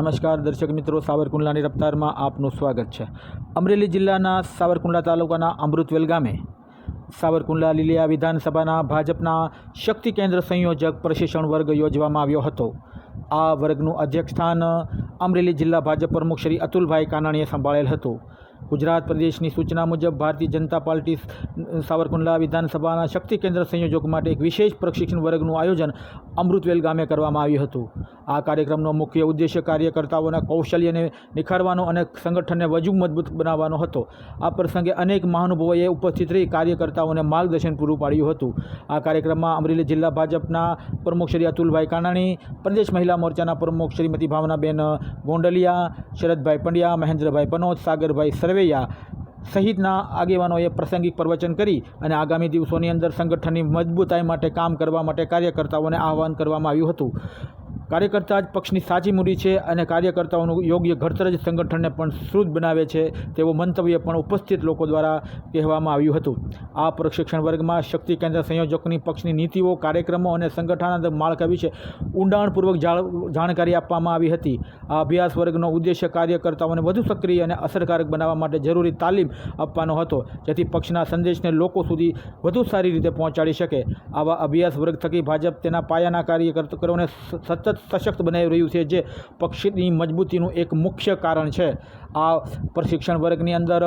નમસ્કાર દર્શક મિત્રો, સાવરકુંડલાની રફતારમાં આપનું સ્વાગત છે. અમરેલી જિલ્લાના સાવરકુંડલા તાલુકાના અમૃતવેલ ગામે સાવરકુંડલા લીલિયા વિધાનસભાના ભાજપના શક્તિ કેન્દ્ર સંયોજક પ્રશિક્ષણ વર્ગ યોજવામાં આવ્યો હતો. આ વર્ગનું અધ્યક્ષસ્થાન અમરેલી જિલ્લા ભાજપ પ્રમુખ શ્રી અતુલભાઈ કાનાણીએ સંભાળેલ હતું. ગુજરાત પ્રદેશની સૂચના મુજબ ભારતીય જનતા પાર્ટી સાવરકુંડલા વિધાનસભાના શક્તિ કેન્દ્ર સંયોજક માટે એક વિશેષ પ્રશિક્ષણ વર્ગનું આયોજન અમૃતવેલ ગામે કરવામાં આવ્યું હતું. આ કાર્યક્રમનો મુખ્ય ઉદ્દેશ્ય કાર્યકર્તાઓના કૌશલ્યને નિખારવાનો અને સંગઠનને વધુ મજબૂત બનાવવાનો હતો. આ પ્રસંગે અનેક મહાનુભાવોએ ઉપસ્થિત રહી કાર્યકર્તાઓને માર્ગદર્શન પૂરું પાડ્યું હતું. આ કાર્યક્રમમાં અમરેલી જિલ્લા ભાજપના પ્રમુખ શ્રી અતુલભાઈ કાનાણી, પ્રદેશ મહિલા મોરચાના પ્રમુખ શ્રીમતી ભાવનાબેન ગોંડલિયા, શરદભાઈ પંડ્યા, મહેન્દ્રભાઈ પનોજ સાગરભાઈ સરવૈયા સહિતના આગેવાનોએ પ્રાસંગિક પ્રવચન કરી અને આગામી દિવસોની અંદર સંગઠનની મજબૂતાઈ માટે કામ કરવા માટે કાર્યકર્તાઓને આહવાન કરવામાં આવ્યું હતું. કાર્યકર્તા જ પક્ષની સાચી મૂડી છે અને કાર્યકર્તાઓનું યોગ્ય ઘડતર જ સંગઠનને પણ સુદૃઢ બનાવે છે તેવું મંતવ્ય પણ ઉપસ્થિત લોકો દ્વારા કહેવામાં આવ્યું હતું. આ પ્રશિક્ષણ વર્ગમાં શક્તિ કેન્દ્ર સંયોજકની પક્ષની નીતિઓ, કાર્યક્રમો અને સંગઠનાત્મક માળખા વિશે ઊંડાણપૂર્વક જાણ- જાણકારી આપવામાં આવી હતી. આ અભ્યાસ વર્ગનો ઉદ્દેશ્ય કાર્યકર્તાઓને વધુ સક્રિય અને અસરકારક બનાવવા માટે જરૂરી તાલીમ આપવાનો હતો, જેથી પક્ષના સંદેશને લોકો સુધી વધુ સારી રીતે પહોંચાડી શકે. આવા અભ્યાસ વર્ગ થકી ભાજપ તેના પાયાના કાર્યકર્તાઓને સતત સશક્ત બનાવી રહ્યું છે જે પક્ષની મજબૂતીનું એક મુખ્ય કારણ છે. આ પ્રશિક્ષણ વર્ગની અંદર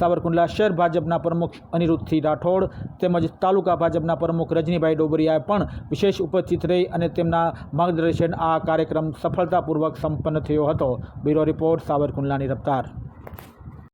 સાવરકુંડલા શહેર ભાજપના પ્રમુખ અનિરુદ્ધસિંહ રાઠોડ તેમજ તાલુકા ભાજપના પ્રમુખ રજનીભાઈ ડોબરિયાએ પણ વિશેષ ઉપસ્થિત રહી અને તેમના માર્ગદર્શન આ કાર્યક્રમ સફળતાપૂર્વક સંપન્ન થયો હતો. બ્યુરો રિપોર્ટ, સાવરકુંડલાની રફતાર.